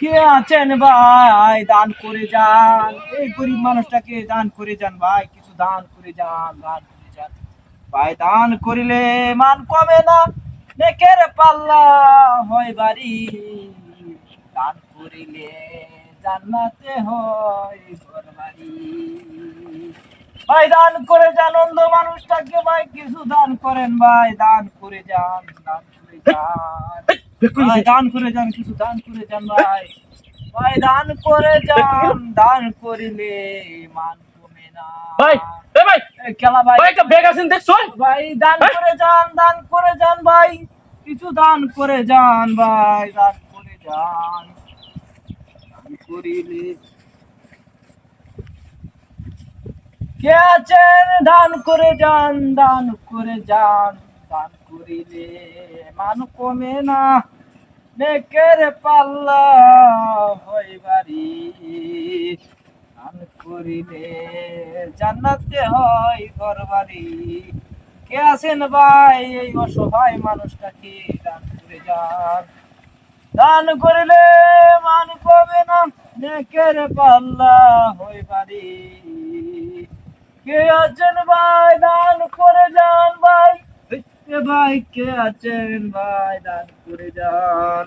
কে আছেন ভাই? দান করে যান। এই গরিব মানুষটাকে দান করে যান ভাই। কিছু দান করে যান, দান করে যান। ভাই, দান করিলে মান কমে না। নেকের পাল্লা হয় বাড়ি। দান করিলে জান্নাতে হয় ঘর বাড়ি। ভাই দান করে যান অন্ধ মানুষটাকে ভাই কিছু দান করেন ভাই দান করে যান দান করে যান। ভাই দান করে যান কিছু দান করে যান ভাই। ভাই দান করে যান দান করিলে মান কমে না। ভাই এ ভাই ভাই। ভাই ব্যাগ আছেন দেখছ ভাই দান করে যান দান করে যান ভাই। কিছু দান করে যান ভাই দান করে যান। দান করিলে কে আছেন দান করে যান, দান করে যান, দান করিলে মান কমে না। নেকের পাল্লা হয় বাড়ি। দান করিলে জান্নাতে হয় ঘর বাড়ি। কে আছেন ভাই? এই অসহায় মানুষটাকে দান করে যান। দান করিলে মান কমে না। নেকের পাল্লা হই বাড়ি। কে আছেন ভাই? দান করে যান ভাই। ভাই? কে আছেন ভাই? দান করে যান।